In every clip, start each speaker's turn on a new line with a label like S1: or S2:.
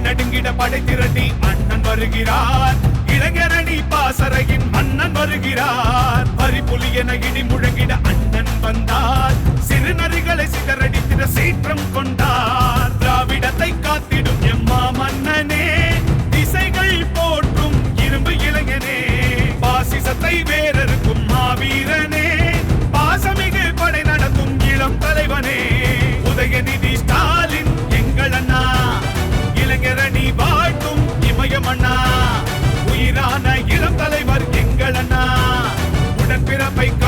S1: நடுங்கிட படை திரட்டி அண்ணன் வருகிறார். இளைஞரணி பாசறையின் மன்னன் வருகிறார். பரிபுலி என இடி முழங்கிட உடன்பிறப்பை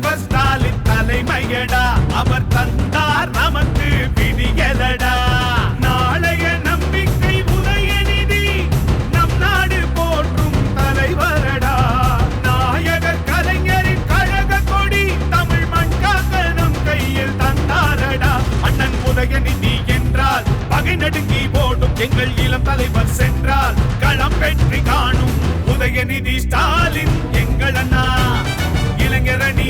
S1: தலைவர் ஸ்டாலின் தலைமையடா. அவர் தந்தார் நமக்கு விடியலடா நாளைய நம்பிக்கை உதயநிதி நம் நாடு போற்றும் தலைவரடா. நாயகர் கலைஞரின் கழக கொடி தமிழ் மண் காக்க நம் கையில் தந்தாரடா. அண்ணன் உதயநிதி என்றால் பகை நடுங்கி ஓடும் எங்கள் இளம் தலைவர் சென்றால் களம் பெற்றி காணும் உதயநிதி ஸ்டாலின் எங்கள் அண்ணா. இளைஞரணி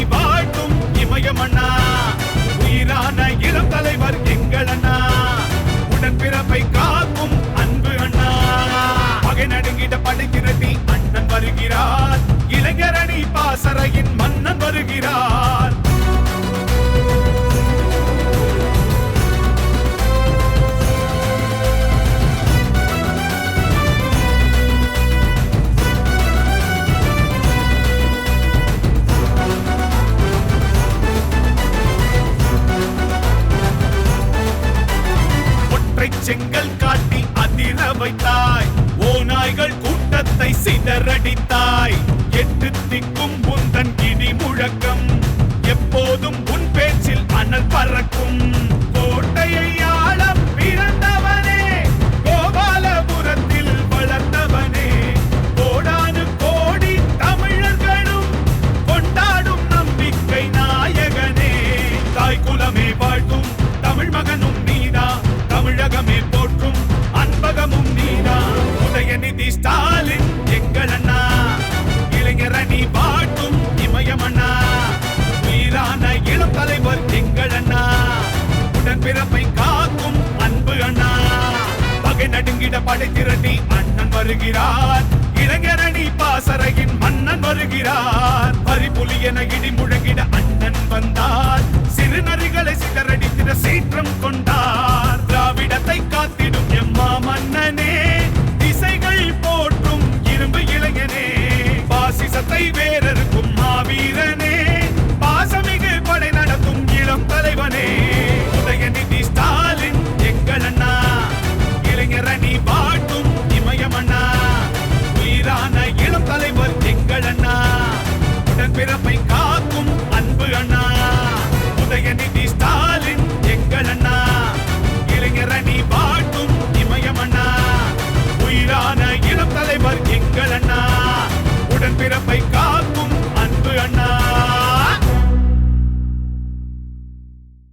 S1: வருகிறார். ஒற்றை செங்கல் காட்டி அதிர வைத்தாய். ஓநாய்கள் கூட்டத்தை சிதறடித்தாய். எட்டு திக்கும் பறக்கும் படை திரட்டி அண்ணன் வருகிறார். நீ வா.